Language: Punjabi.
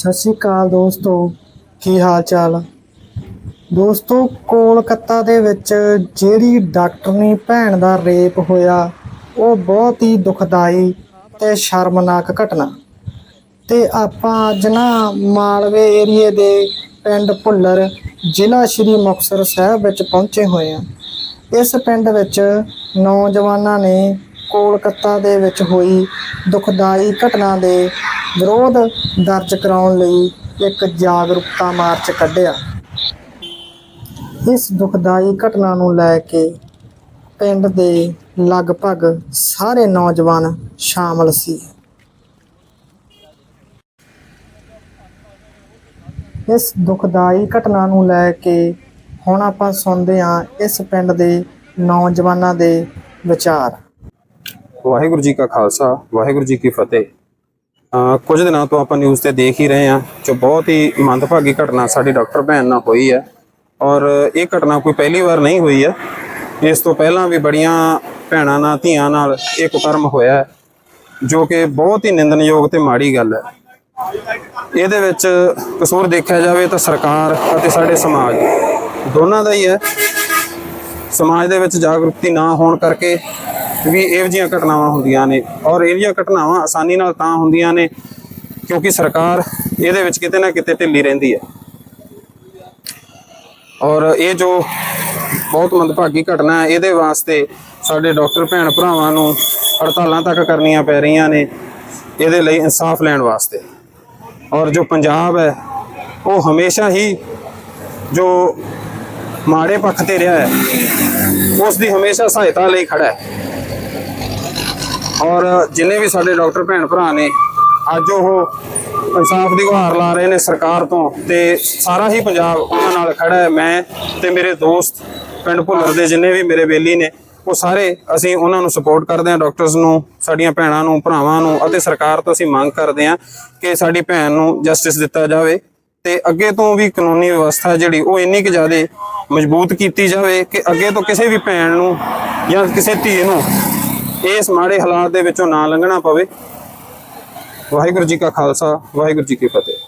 ਸਤਿ ਸ਼੍ਰੀ ਅਕਾਲ ਦੋਸਤੋ, ਕੀ ਹਾਲ ਚਾਲ? ਦੋਸਤੋ, ਕੋਲਕਾਤਾ ਦੇ ਵਿੱਚ ਜਿਹੜੀ ਡਾਕਟਰਨੀ ਭੈਣ ਦਾ ਰੇਪ ਹੋਇਆ, ਉਹ ਬਹੁਤ ਹੀ ਦੁਖਦਾਈ ਤੇ ਸ਼ਰਮਨਾਕ ਘਟਨਾ। ਤੇ ਆਪਾਂ ਅੱਜ ਨਾ ਮਾਲਵੇ ਏਰੀਏ ਦੇ ਪਿੰਡ ਭੁੱਲਰ ਜ਼ਿਲ੍ਹਾ ਸ਼੍ਰੀ ਮੁਕਤਸਰ ਸਾਹਿਬ ਵਿੱਚ ਪਹੁੰਚੇ ਹੋਏ ਆ ਇਸ ਪਿੰਡ ਵਿੱਚ ਨੌਜਵਾਨਾਂ ਨੇ ਕੋਲਕਾਤਾ ਦੇ ਵਿੱਚ ਹੋਈ ਦੁਖਦਾਈ ਘਟਨਾ ਦੇ ਵਿਰੋਧ ਦਰਜ ਕਰਾਉਣ ਲਈ ਇੱਕ ਜਾਗਰੂਕਤਾ ਮਾਰਚ ਕੱਢਿਆ। ਇਸ ਦੁਖਦਾਈ ਘਟਨਾ ਨੂੰ ਲੈ ਕੇ ਪਿੰਡ ਦੇ ਲਗਭਗ ਸਾਰੇ ਨੌਜਵਾਨ ਸ਼ਾਮਲ ਸੀ। ਇਸ ਦੁਖਦਾਈ ਘਟਨਾ ਨੂੰ ਲੈ ਕੇ ਹੁਣ ਆਪਾਂ ਸੁਣਦੇ ਹਾਂ ਇਸ ਪਿੰਡ ਦੇ ਨੌਜਵਾਨਾਂ ਦੇ ਵਿਚਾਰ। ਵਾਹਿਗੁਰੂ ਜੀ ਕਾ ਖਾਲਸਾ ਵਾਹਿਗੁਰੂ ਜੀ ਕੀ ਫਤਿਹ। ਕੁਝ ਦਿਨਾਂ ਤੋਂ ਆਪਾਂ ਨਿਊਜ਼ ਤੇ ਦੇਖ ਹੀ ਰਹੇ ਹਾਂ ਜੋ ਬਹੁਤ ਹੀ ਮੰਦਭਾਗੀ ਘਟਨਾ ਸਾਡੀ ਡਾਕਟਰ ਭੈਣ ਨਾਲ ਹੋਈ ਹੈ। ਔਰ ਇਹ ਘਟਨਾ ਕੋਈ ਪਹਿਲੀ ਵਾਰ ਨਹੀਂ ਹੋਈ ਹੈ। ਇਸ ਤੋਂ ਪਹਿਲਾਂ ਵੀ ਬੜੀਆਂ ਭੈਣਾਂ ਨਾਲ ਧੀਆਂ ਨਾਲ ਇਹ ਕੁਕਰਮ ਹੋਇਆ ਹੈ, ਜੋ ਕਿ ਬਹੁਤ ਹੀ ਨਿੰਦਨਯੋਗ ਤੇ ਮਾੜੀ ਗੱਲ ਹੈ। ਇਹਦੇ ਵਿੱਚ ਕਸੂਰ ਦੇਖਿਆ ਜਾਵੇ ਤਾਂ ਸਰਕਾਰ ਅਤੇ ਸਾਡੇ ਸਮਾਜ ਦੋਨਾਂ ਦਾ ਹੀ ਹੈ। ਸਮਾਜ ਦੇ ਵਿੱਚ ਜਾਗਰੂਕਤੀ ਨਾ ਹੋਣ ਕਰਕੇ ਵੀ ਇਹੋ ਜਿਹੀਆਂ ਘਟਨਾਵਾਂ ਹੁੰਦੀਆਂ ਨੇ ਔਰ ਇਹ ਜਿਹੀਆਂ ਘਟਨਾਵਾਂ ਆਸਾਨੀ ਨਾਲ ਤਾਂ ਹੁੰਦੀਆਂ ਨੇ ਕਿਉਂਕਿ ਸਰਕਾਰ ਇਹਦੇ ਵਿੱਚ ਕਿਤੇ ਨਾ ਕਿਤੇ ਢਿੱਲੀ ਰਹਿੰਦੀ ਹੈ। ਔਰ ਇਹ ਜੋ ਬਹੁਤ ਮੰਦਭਾਗੀ ਘਟਨਾ ਹੈ, ਇਹਦੇ ਵਾਸਤੇ ਸਾਡੇ ਡਾਕਟਰ ਭੈਣ ਭਰਾਵਾਂ ਨੂੰ ਹੜਤਾਲਾਂ ਤੱਕ ਕਰਨੀਆਂ ਪੈ ਰਹੀਆਂ ਨੇ, ਇਹਦੇ ਲਈ ਇਨਸਾਫ ਲੈਣ ਵਾਸਤੇ। ਔਰ ਜੋ ਪੰਜਾਬ ਹੈ, ਉਹ ਹਮੇਸ਼ਾ ਹੀ ਜੋ ਮਾੜੇ ਪੱਖ ਤੇ ਰਿਹਾ ਹੈ, ਉਸ ਦੀ ਹਮੇਸ਼ਾ ਸਹਾਇਤਾ ਲਈ ਖੜਾ ਹੈ। ਔਰ ਜਿੰਨੇ ਵੀ ਸਾਡੇ ਡਾਕਟਰ ਭੈਣ ਭਰਾ ਨੇ, ਅੱਜ ਉਹ ਇਨਸਾਫ ਦੀ ਗੁਹਾਰ ਲਾ ਰਹੇ ਨੇ ਸਰਕਾਰ ਤੋਂ ਤੇ ਸਾਰਾ ਹੀ ਪੰਜਾਬ ਉਹਨਾਂ ਨਾਲ ਖੜਾ ਹੈ, ਮੈਂ ਤੇ ਮੇਰੇ ਦੋਸਤ ਪਿੰਡ ਭੁੱਲਰ ਦੇ ਜਿੰਨੇ ਵੀ ਮੇਰੇ ਬੇਲੀ ਨੇ, ਉਹ ਸਾਰੇ ਅਸੀਂ ਉਹਨਾਂ ਨੂੰ ਸਪੋਰਟ ਕਰਦੇ ਹਾਂ ਡਾਕਟਰਸ ਨੂੰ, ਸਾਡੀਆਂ ਭੈਣਾਂ ਨੂੰ, ਭਰਾਵਾਂ ਨੂੰ ਅਤੇ ਸਰਕਾਰ ਤੋਂ ਅਸੀਂ ਮੰਗ ਕਰਦੇ ਹਾਂ ਕਿ ਸਾਡੀ ਭੈਣ ਨੂੰ ਜਸਟਿਸ ਦਿੱਤਾ ਜਾਵੇ ਤੇ ਅੱਗੇ ਤੋਂ ਵੀ ਕਾਨੂੰਨੀ ਵਿਵਸਥਾ ਜਿਹੜੀ ਉਹ ਇੰਨੀ ਕਿ ਜ਼ਿਆਦਾ ਮਜ਼ਬੂਤ ਕੀਤੀ ਜਾਵੇ ਕਿ ਅੱਗੇ ਤੋਂ ਕਿਸੇ ਵੀ ਭੈਣ ਨੂੰ ਜਾਂ ਕਿਸੇ ਧੀ ਨੂੰ ਇਸ ਮਾੜੇ ਹਾਲਾਤ ਦੇ ਵਿੱਚੋਂ ਨਾ ਲੰਘਣਾ ਪਵੇ। ਵਾਹਿਗੁਰੂ ਜੀ ਕਾ ਖਾਲਸਾ, ਵਾਹਿਗੁਰੂ ਜੀ ਕੀ ਫਤਿਹ।